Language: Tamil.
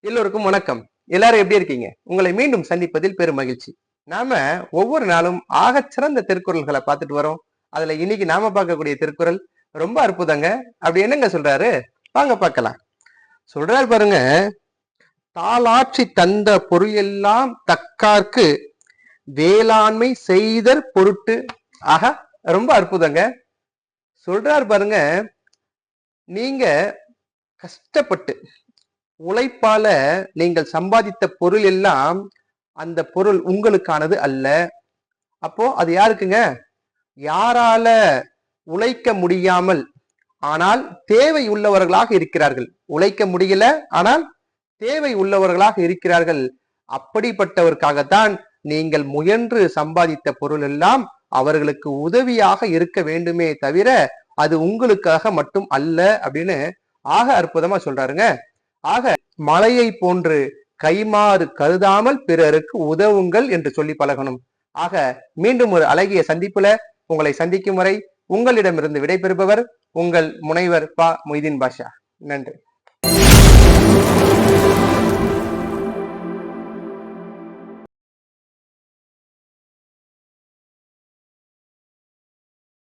எல்லோருக்கும் வணக்கம். எல்லாரும் எப்படி இருக்கீங்க? உங்களை மீண்டும் சந்திப்பதில் பெரும் மகிழ்ச்சி. நாம ஒவ்வொரு நாளும் ஆகச்சிறந்த திருக்குறள்களை பார்த்துட்டு வரோம். அதுல இன்னைக்கு நாம பார்க்கக்கூடிய திருக்குறள் ரொம்ப அற்புதங்க. அப்படி என்னங்க சொல்றாரு? வாங்க பார்க்கலாம். சொல்றாரு பாருங்க தாளாட்சி தந்த பொருள் எல்லாம் தக்கார்க்கு வேளாண்மை செய்தற் பொருட்டு. ஆக ரொம்ப அற்புதங்க. சொல்றாரு பாருங்க நீங்க கஷ்டப்பட்டு உழைப்பால நீங்கள் சம்பாதித்த பொருள் எல்லாம் அந்த பொருள் உங்களுக்கானது அல்ல. அப்போ அது யாருக்குங்க? யாரால உழைக்க முடியாமல் ஆனால் தேவை உள்ளவர்களாக இருக்கிறார்கள். உழைக்க முடியல ஆனால் தேவை உள்ளவர்களாக இருக்கிறார்கள். அப்படிப்பட்டவருக்காகத்தான் நீங்கள் முயன்று சம்பாதித்த பொருள் எல்லாம் அவர்களுக்கு உதவியாக இருக்க வேண்டுமே தவிர அது உங்களுக்காக மட்டும் அல்ல அப்படின்னு ஆக அற்புதமா சொல்றாருங்க. ஆக மலையை போன்று கைமாறு கருதாமல் பிறருக்கு உதவுங்கள் என்று சொல்லி பழகணும். ஆக மீண்டும் ஒரு அழகிய சந்திப்புல உங்களை சந்திக்கும் வரை உங்களிடமிருந்து விடைபெறுபவர் உங்கள் முனைவர் பா மொய்தீன் பாஷா. நன்றி.